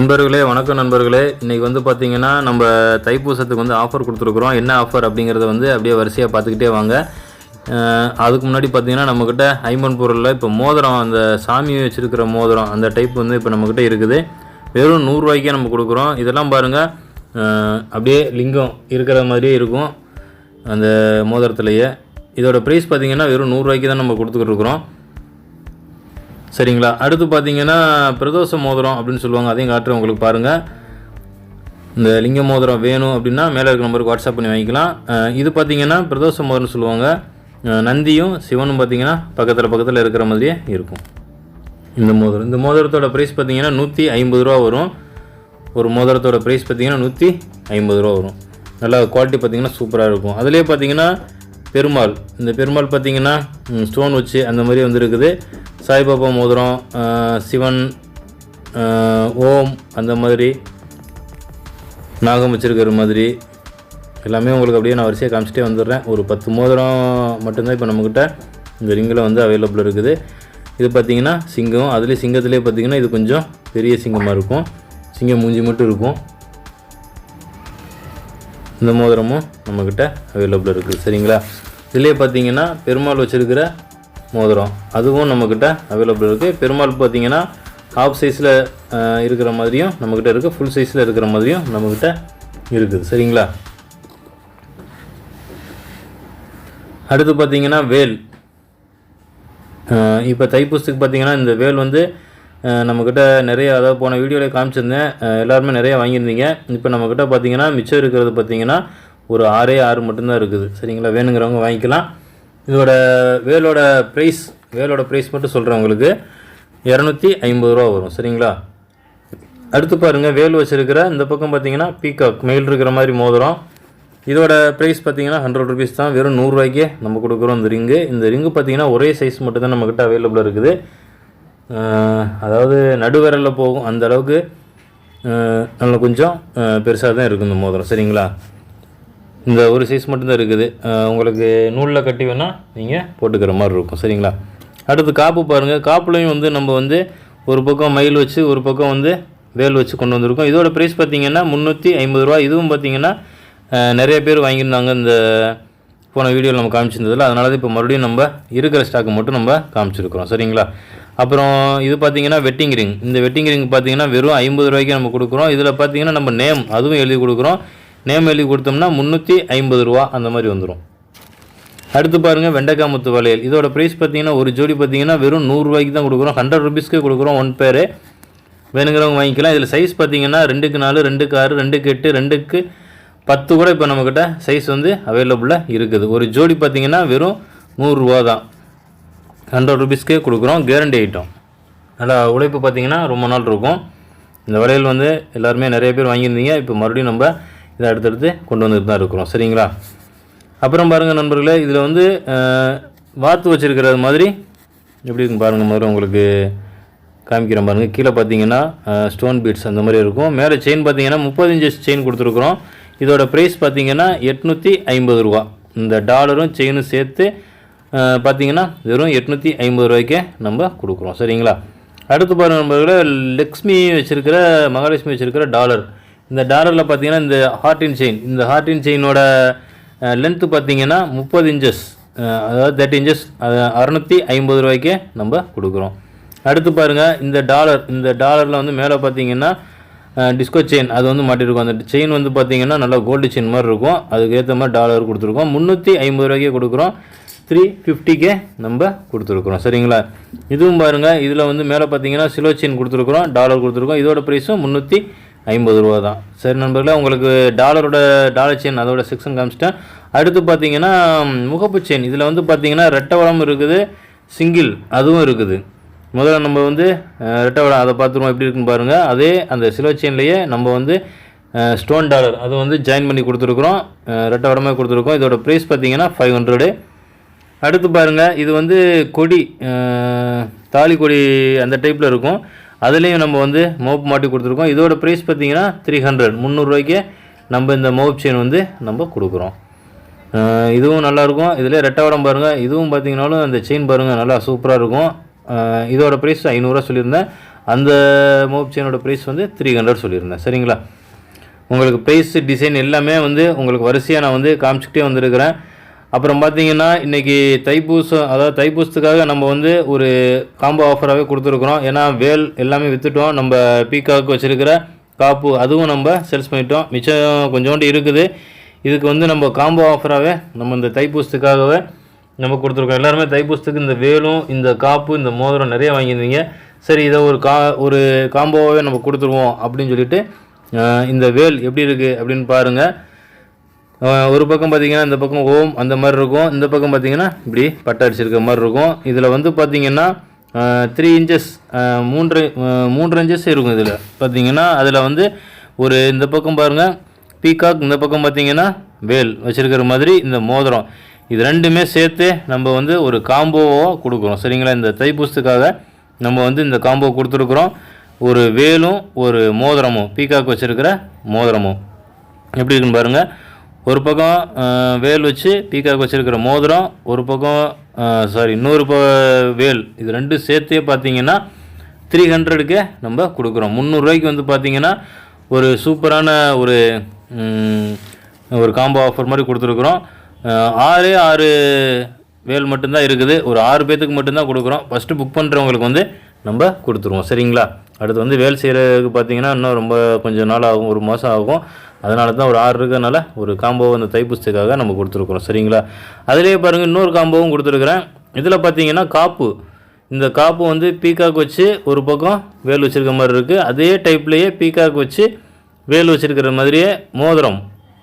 நண்பர்களே வணக்கம் நண்பர்களே. இன்றைக்கி வந்து பார்த்திங்கன்னா நம்ம தைப்பூசத்துக்கு வந்து ஆஃபர் கொடுத்துருக்குறோம். என்ன ஆஃபர் அப்படிங்கிறத வந்து அப்படியே வரிசையாக பார்த்துக்கிட்டே வாங்க. அதுக்கு முன்னாடி பார்த்திங்கன்னா நம்மக்கிட்ட ஐம்பன் பொருளில் இப்போ மோதிரம் அந்த சாமி வச்சுருக்கிற மோதிரம் அந்த டைப் வந்து இப்போ நம்மக்கிட்ட இருக்குது. வெறும் நூறுரூவாய்க்கே நம்ம கொடுக்குறோம். இதெல்லாம் பாருங்கள் அப்படியே லிங்கம் இருக்கிற மாதிரியே இருக்கும் அந்த மோதிரத்துலேயே. இதோட ப்ரைஸ் பார்த்திங்கன்னா வெறும் நூறுரூவாய்க்கு தான் நம்ம கொடுத்துக்கிட்டு இருக்கிறோம். சரிங்களா? அடுத்து பார்த்தீங்கன்னா பிரதோஷ மோதிரம் அப்படின்னு சொல்லுவாங்க. அதையும் காட்டுறேன் உங்களுக்கு பாருங்கள் இந்த லிங்க மோதிரம் வேணும் அப்படின்னா மேலே இருக்கிற நம்பருக்கு வாட்ஸ்அப் பண்ணி வாங்கிக்கலாம். இது பார்த்தீங்கன்னா பிரதோஷ மோதிரம்னு சொல்லுவாங்க. நந்தியும் சிவனும் பார்த்தீங்கன்னா பக்கத்தில் பக்கத்தில் இருக்கிற மாதிரியே இருக்கும். இந்த மோதிரம். இந்த மோதிரத்தோட ப்ரைஸ் பார்த்தீங்கன்னா நூற்றி ஐம்பது ரூபா வரும். ஒரு மோதிரத்தோட ப்ரைஸ் பார்த்தீங்கன்னா நூற்றி ஐம்பது ரூபா வரும். நல்லா குவாலிட்டி பார்த்தீங்கன்னா சூப்பராக இருக்கும். அதுலேயே பார்த்தீங்கன்னா பெருமாள். இந்த பெருமாள் பார்த்தீங்கன்னா ஸ்டோன் வச்சு அந்த மாதிரி வந்துருக்குது. சாய்பாபா மோதிரம் சிவன் ஓம் அந்த மாதிரி நாகம் வச்சுருக்கிற மாதிரி எல்லாமே உங்களுக்கு அப்படியே நான் வரிசையாக காமிச்சிட்டே வந்துடுறேன். ஒரு பத்து மோதிரம் மட்டும்தான் இப்போ நம்மக்கிட்ட இந்த ரிங்கில் வந்து அவைலபிள் இருக்குது. இது பார்த்திங்கன்னா சிங்கம். அதுலேயே சிங்கத்துலேயே பார்த்தீங்கன்னா இது கொஞ்சம் பெரிய சிங்கமாக இருக்கும். சிங்கம் மூஞ்சி மட்டும் இருக்கும். இந்த மோதிரமும் நம்மக்கிட்ட அவைலபிள் இருக்குது. சரிங்களா? இதுலேயே பார்த்தீங்கன்னா பெருமாள் வச்சுருக்கிற மோதிரம். அதுவும் நம்மக்கிட்ட அவைலபிள் இருக்குது பெருமாள் பார்த்தீங்கன்னா ஹாஃப் சைஸில் இருக்கிற மாதிரியும் நம்மக்கிட்ட இருக்குது ஃபுல் சைஸில் இருக்கிற மாதிரியும் நம்மக்கிட்ட இருக்குது சரிங்களா? அடுத்து பார்த்தீங்கன்னா வேல். இப்போ தைப்பூசத்துக்கு பார்த்தீங்கன்னா இந்த வேல் வந்து நம்மக்கிட்ட நிறைய அதாவது போன வீடியோவில் காமிச்சிருந்தேன். எல்லாருமே நிறையா வாங்கியிருந்தீங்க. இப்போ நம்மக்கிட்ட பார்த்தீங்கன்னா மிச்சம் இருக்கிறது பார்த்தீங்கன்னா ஒரு ஆறே ஆறு மட்டும்தான் இருக்குது. சரிங்களா? வேணுங்கிறவங்க வாங்கிக்கலாம். இதோட வேலோட ப்ரைஸ் வேலோட ப்ரைஸ் மட்டும் சொல்கிறேன் உங்களுக்கு. இரநூத்தி ஐம்பது ரூபா வரும் சரிங்களா? அடுத்து பாருங்கள் வேல் வச்சுருக்கிற இந்த பக்கம் பார்த்தீங்கன்னா பீகாக் மெயில் இருக்கிற மாதிரி மோதிரம். இதோட ப்ரைஸ் பார்த்தீங்கன்னா ஹண்ட்ரட் ருபீஸ் தான் வெறும் நூறுரூவாய்க்கே நம்ம கொடுக்குறோம் இந்த ரிங்கு. இந்த ரிங்கு பார்த்தீங்கன்னா ஒரே சைஸ் மட்டும் தான் நம்மக்கிட்ட அவைலபிளாக இருக்குது. அதாவது நடுவிரலில் போகும் அந்த அளவுக்கு நல்ல கொஞ்சம் பெருசாக தான் இருக்கும் இந்த மோதிரம் சரிங்களா? இந்த ஒரு சைஸ் மட்டும்தான் இருக்குது. உங்களுக்கு நூலில் கட்டி வேணால் நீங்கள் போட்டுக்கிற மாதிரி இருக்கும். சரிங்களா? அடுத்து காப்பு பாருங்கள் காப்புலையும் வந்து நம்ம வந்து ஒரு பக்கம் மயில் வச்சு ஒரு பக்கம் வந்து வேல் வச்சு கொண்டு வந்திருக்கோம். இதோட ப்ரைஸ் பார்த்தீங்கன்னா முந்நூற்றி ஐம்பது ரூபா இதுவும் பார்த்தீங்கன்னா நிறைய பேர் வாங்கியிருந்தாங்க இந்த போன வீடியோவில் நம்ம காமிச்சிருந்ததில்ல அதனால தான் இப்போ மறுபடியும் நம்ம இருக்கிற ஸ்டாக்கு மட்டும் நம்ம காமிச்சிருக்கிறோம். சரிங்களா? அப்புறம் இது பார்த்தீங்கன்னா வெட்டிங் ரிங் இந்த வெட்டிங் ரிங் பார்த்தீங்கன்னா வெறும் ஐம்பது ரூபாய்க்கு நம்ம கொடுக்குறோம். இதில் பார்த்தீங்கன்னா நம்ம நேம் அதுவும் எழுதி கொடுக்குறோம். நேம் எழுதி கொடுத்தோம்னா முந்நூற்றி ஐம்பது ரூபா அந்த மாதிரி வந்துடும் அடுத்து பாருங்கள் வெண்டைக்காய் முத்து வளையல். இதோட ப்ரைஸ் பார்த்தீங்கன்னா ஒரு ஜோடி பார்த்தீங்கன்னா வெறும் நூறுரூவாய்க்கு தான் கொடுக்குறோம். ஹண்ட்ரட் ருபீஸ்க்கே கொடுக்குறோம் ஒன் பேர் வேணுங்கிறவங்க வாங்கிக்கலாம். இதில் சைஸ் பார்த்தீங்கன்னா ரெண்டுக்கு நாலு ரெண்டுக்கு ஆறு ரெண்டுக்கு எட்டு ரெண்டுக்கு பத்து கூட இப்போ நம்மக்கிட்ட சைஸ் வந்து அவைலபிளாக இருக்குது. ஒரு ஜோடி பார்த்தீங்கன்னா வெறும் நூறுரூவா தான். ஹண்ட்ரட் ருபீஸ்க்கே கொடுக்குறோம். கேரண்டி ஐட்டம் நல்லா உழைப்பு பார்த்தீங்கன்னா ரொம்ப நாள் இருக்கும். இந்த வளையல் வந்து எல்லாருமே நிறைய பேர் வாங்கியிருந்தீங்க. இப்போ மறுபடியும் நம்ம இதை அடுத்தடுத்து கொண்டு வந்துட்டு தான் இருக்கிறோம். சரிங்களா? அப்புறம் பாருங்கள் நண்பர்களே இதில் வந்து வாத்து வச்சிருக்கிறது மாதிரி எப்படி இருக்குன்னு பாருங்கள் முதல்ல உங்களுக்கு காமிக்கிறேன் பாருங்கள் கீழே பார்த்தீங்கன்னா ஸ்டோன் பீட்ஸ் அந்த மாதிரி இருக்கும். மேலே செயின் பார்த்தீங்கன்னா முப்பது இன்ச்சஸ் செயின் கொடுத்துருக்குறோம். இதோட ப்ரைஸ் பார்த்தீங்கன்னா எட்நூற்றி ஐம்பது ரூபா. இந்த டாலரும் செயினும் சேர்த்து பார்த்தீங்கன்னா வெறும் எட்நூற்றி ஐம்பது ரூபாய்க்கே நம்ம கொடுக்குறோம். சரிங்களா? அடுத்து பாருங்கள் நண்பர்களே லக்ஷ்மி வச்சுருக்கிற மகாலட்சுமி வச்சுருக்கிற டாலர் இந்த டாலரில் பார்த்தீங்கன்னா இந்த ஹார்டின் செயின் இந்த ஹார்டின் செயினோட லென்த்து பார்த்தீங்கன்னா முப்பது இன்ச்சஸ் அதாவது தேர்ட்டி இன்ச்சஸ் அறநூற்றி ஐம்பது ரூபாய்க்கே நம்ம கொடுக்குறோம். அடுத்து பாருங்கள் இந்த டாலர் இந்த டாலரில் வந்து மேலே பார்த்தீங்கன்னா டிஸ்கோ செயின் அது வந்து மாட்டிருக்கும். அந்த செயின் வந்து பார்த்தீங்கன்னா நல்லா கோல்டு செயின் மாதிரி இருக்கும். அதுக்கு ஏற்ற மாதிரி டாலர் கொடுத்துருக்கோம். முந்நூற்றி ஐம்பது ரூபாய்க்கே கொடுக்குறோம். த்ரீ ஃபிஃப்டிக்கே நம்ம கொடுத்துருக்குறோம். சரிங்களா? இதுவும் பாருங்கள் இதில் வந்து மேலே பார்த்தீங்கன்னா சிலோ செயின் கொடுத்துருக்குறோம் டாலர் கொடுத்துருக்கோம். இதோட ப்ரைஸும் முந்நூற்றி ஐம்பது ரூபா தான். சரி நண்பர்களே உங்களுக்கு டாலரோட டாலர் செயின் அதோட செக்ஷன் காமிச்சிட்டேன். அடுத்து பார்த்தீங்கன்னா முகப்பு செயின் இதில் வந்து பார்த்தீங்கன்னா ரெட்டை வளம் இருக்குது சிங்கிள் அதுவும் இருக்குது. முதல்ல நம்ம வந்து ரெட்டை வளம் அதை பார்த்துருவோம் எப்படி இருக்குன்னு பாருங்கள் அதே அந்த சில்வர் செயின்லேயே நம்ம வந்து ஸ்டோன் டாலர் அது வந்து ஜாயின் பண்ணி கொடுத்துருக்குறோம். ரெட்டை வடமே கொடுத்துருக்கோம் இதோட ப்ரைஸ் பார்த்தீங்கன்னா ஃபைவ் ஹண்ட்ரடு அடுத்து பாருங்கள் இது வந்து கொடி தாலி கொடி அந்த டைப்பில் இருக்கும். அதுலேயும் நம்ம வந்து மோப் மாட்டி கொடுத்துருக்கோம். இதோட ப்ரைஸ் பார்த்தீங்கன்னா த்ரீ ஹண்ட்ரட் முந்நூறுரூவாய்க்கு நம்ம இந்த மோப் செயின் வந்து நம்ம கொடுக்குறோம். இதுவும் நல்லாயிருக்கும் இதில் ரெட்டவடம் பாருங்கள் இதுவும் பார்த்தீங்கனாலும் அந்த செயின் பாருங்கள் நல்லா சூப்பராக இருக்கும். இதோட ப்ரைஸ் ஐநூறுரூவா சொல்லியிருந்தேன். அந்த மோப் செயினோட ப்ரைஸ் வந்து த்ரீ ஹண்ட்ரட் சொல்லியிருந்தேன். சரிங்களா? உங்களுக்கு ப்ரைஸ் டிசைன் எல்லாமே வந்து உங்களுக்கு வரிசையாக நான் வந்து காமிச்சிக்கிட்டே வந்திருக்கிறேன். அப்புறம் பார்த்தீங்கன்னா இன்றைக்கி தைப்பூசம் அதாவது தைப்பூசத்துக்காக நம்ம வந்து ஒரு காம்போ ஆஃபராகவே கொடுத்துருக்குறோம். ஏன்னா வேல் எல்லாமே விற்றுட்டோம் நம்ம பீக்காக்கு வச்சுருக்கிற காப்பு அதுவும் நம்ம சேல்ஸ் பண்ணிட்டோம். மிச்சம் கொஞ்சோண்டு இருக்குது. இதுக்கு வந்து நம்ம காம்போ ஆஃபராகவே நம்ம இந்த தைப்பூசத்துக்காகவே நம்ம கொடுத்துருக்கோம். எல்லாருமே தைப்பூசத்துக்கு இந்த வேலும் இந்த காப்பு இந்த மோதிரம் நிறைய வாங்கியிருந்தீங்க. சரி இதை ஒரு கா ஒரு காம்போவாகவே நம்ம கொடுத்துருவோம் அப்படின்னு சொல்லிட்டு இந்த வேல் எப்படி இருக்குது அப்படின்னு பாருங்கள் ஒரு பக்கம் பார்த்தீங்கன்னா இந்த பக்கம் ஓம் அந்த மாதிரி இருக்கும். இந்த பக்கம் பார்த்தீங்கன்னா இப்படி பட்டை அடிச்சிருக்க மாதிரி இருக்கும். இதில் வந்து பார்த்தீங்கன்னா த்ரீ இன்ச்சஸ் மூன்று மூன்று இன்ச்சஸ் இருக்கும் இதில். பார்த்தீங்கன்னா அதில் வந்து ஒரு இந்த பக்கம் பாருங்கள் பீகாக் இந்த பக்கம் பார்த்தீங்கன்னா வேல் வச்சுருக்கிற மாதிரி இந்த மோதிரம். இது ரெண்டுமே சேர்த்து நம்ம வந்து ஒரு காம்போவாக கொடுக்குறோம். சரிங்களா? இந்த தைப்பூசத்துக்காக நம்ம வந்து இந்த காம்போ கொடுத்துருக்குறோம். ஒரு வேலும் ஒரு மோதிரமும் பீகாக் வச்சுருக்கிற மோதிரமும். எப்படி இருக்குன்னு பாருங்கள் ஒரு பக்கம் வேல் வச்சு பீகாக் வச்சுருக்கிற மோதிரம் ஒரு பக்கம் சாரி இன்னொரு ப வேல். இது ரெண்டும் சேர்த்தே பார்த்தீங்கன்னா த்ரீ ஹண்ட்ரடுக்கே நம்ம கொடுக்குறோம். முந்நூறுரூவாய்க்கு வந்து பார்த்தீங்கன்னா ஒரு சூப்பரான ஒரு ஒரு காம்போ ஆஃபர் மாதிரி கொடுத்துருக்குறோம். ஆறு ஆறே ஆறு வேல் மட்டும்தான் இருக்குது. ஒரு ஆறு பேத்துக்கு மட்டும்தான் கொடுக்குறோம். ஃபஸ்ட்டு புக் பண்ணுறவங்களுக்கு வந்து நம்ம கொடுத்துருவோம். சரிங்களா? அடுத்து வந்து வேல் செய்கிறதுக்கு பார்த்தீங்கன்னா இன்னும் ரொம்ப கொஞ்சம் நாள் ஆகும் ஒரு மாதம் ஆகும். அதனால தான் ஒரு ஆறு இருக்கிறதுனால ஒரு காம்போவை அந்த தைப்பூசத்துக்காக நம்ம கொடுத்துருக்குறோம். சரிங்களா? அதிலேயே பாருங்கள் இன்னொரு காம்போவும் கொடுத்துருக்குறேன். இதில் பார்த்தீங்கன்னா காப்பு. இந்த காப்பு வந்து பீகாக் வச்சு ஒரு பக்கம் வேல் வச்சுருக்க மாதிரி இருக்குது அதே டைப்லேயே பீகாக் வச்சு வேல் வச்சுருக்கிற மாதிரியே மோதிரம்.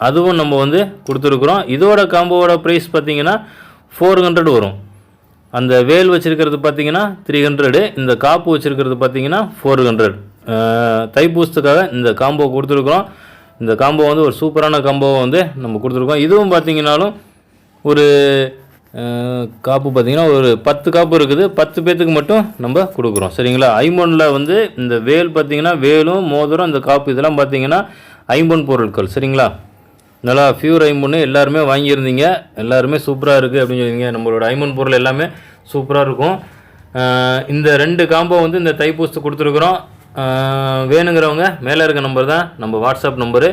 அதுவும் நம்ம வந்து கொடுத்துருக்குறோம். இதோட காம்போவோட ப்ரைஸ் பார்த்தீங்கன்னா ஃபோர் ஹண்ட்ரட் வரும். அந்த வேல் வச்சுருக்கிறது பார்த்தீங்கன்னா த்ரீ ஹண்ட்ரடு இந்த காப்பு வச்சுருக்கிறது பார்த்தீங்கன்னா ஃபோர் ஹண்ட்ரட் தைப்பூசத்துக்காக இந்த காம்போ கொடுத்துருக்குறோம். இந்த காம்போ வந்து ஒரு சூப்பரான காம்போவை வந்து நம்ம கொடுத்துருக்கோம். இதுவும் பார்த்தீங்கன்னாலும் ஒரு காப்பு பார்த்தீங்கன்னா ஒரு பத்து காப்பு இருக்குது. பத்து பேத்துக்கு மட்டும் நம்ம கொடுக்குறோம். சரிங்களா? ஐம்பொனில் வந்து இந்த வேல் பார்த்தீங்கன்னா வேலும் மோதிரம் இந்த காப்பு இதெல்லாம் பார்த்தீங்கன்னா ஐம்பொன் பொருட்கள். சரிங்களா? நல்லா ஃபியூர் ஐம்பொன்னு எல்லாருமே வாங்கியிருந்தீங்க. எல்லாருமே சூப்பராக இருக்குது அப்படின்னு சொல்லிங்க நம்மளோட ஐம்பொன் பொருள் எல்லாமே சூப்பராக இருக்கும். இந்த ரெண்டு காம்போ வந்து இந்த தைப்பூசத்து கொடுத்துருக்குறோம். வேணுங்கிறவங்க மேலே இருக்க நம்பர் தான் நம்ம வாட்ஸ்அப் நம்பரு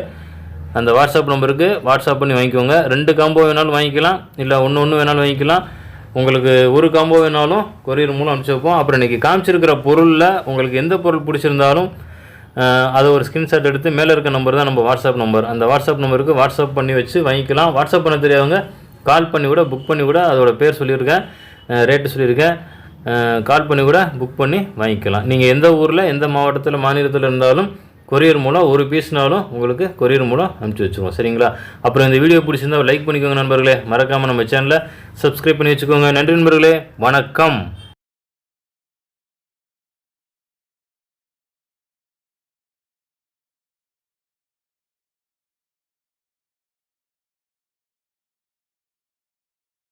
அந்த வாட்ஸ்அப் நம்பருக்கு வாட்ஸ்அப் பண்ணி வாங்கிக்கோங்க. ரெண்டு காம்போ வேணாலும் வாங்கிக்கலாம். இல்லை ஒன்று ஒன்று வேணாலும் வாங்கிக்கலாம். உங்களுக்கு ஒரு காம்போ வேணாலும் கொரியர் மூலம் அனுப்பிச்சி வைப்போம். அப்புறம் இன்றைக்கி காமிச்சிருக்கிற பொருளில் உங்களுக்கு எந்த பொருள் பிடிச்சிருந்தாலும் அதை ஒரு ஸ்க்ரீன்ஷாட் எடுத்து மேலே இருக்க நம்பர் தான் நம்ம வாட்ஸ்அப் நம்பர் அந்த வாட்ஸ்அப் நம்பருக்கு வாட்ஸ்அப் பண்ணி வச்சு வாங்கிக்கலாம். வாட்ஸ்அப் பண்ண தெரியாதவங்க கால் பண்ணி கூட புக் பண்ணி கூட அதோட பேர் சொல்லியிருக்கேன். ரேட்டு சொல்லியிருக்கேன். கால் பண்ணி கூட புக் பண்ணி வாங்கிக்கலாம். நீங்கள் எந்த ஊரில் எந்த மாவட்டத்தில் மாநிலத்தில் இருந்தாலும் கொரியர் மூலம் ஒரு பீஸ்னாலும் உங்களுக்கு கொரியர் மூலம் அனுப்பிச்சி வச்சுருவோம். சரிங்களா? அப்புறம் இந்த வீடியோ பிடிச்சிருந்தா லைக் பண்ணிக்கோங்க நண்பர்களே. மறக்காமல் நம்ம சேனலை சப்ஸ்கிரைப் பண்ணி வச்சுக்கோங்க. நன்றி நண்பர்களே. வணக்கம்.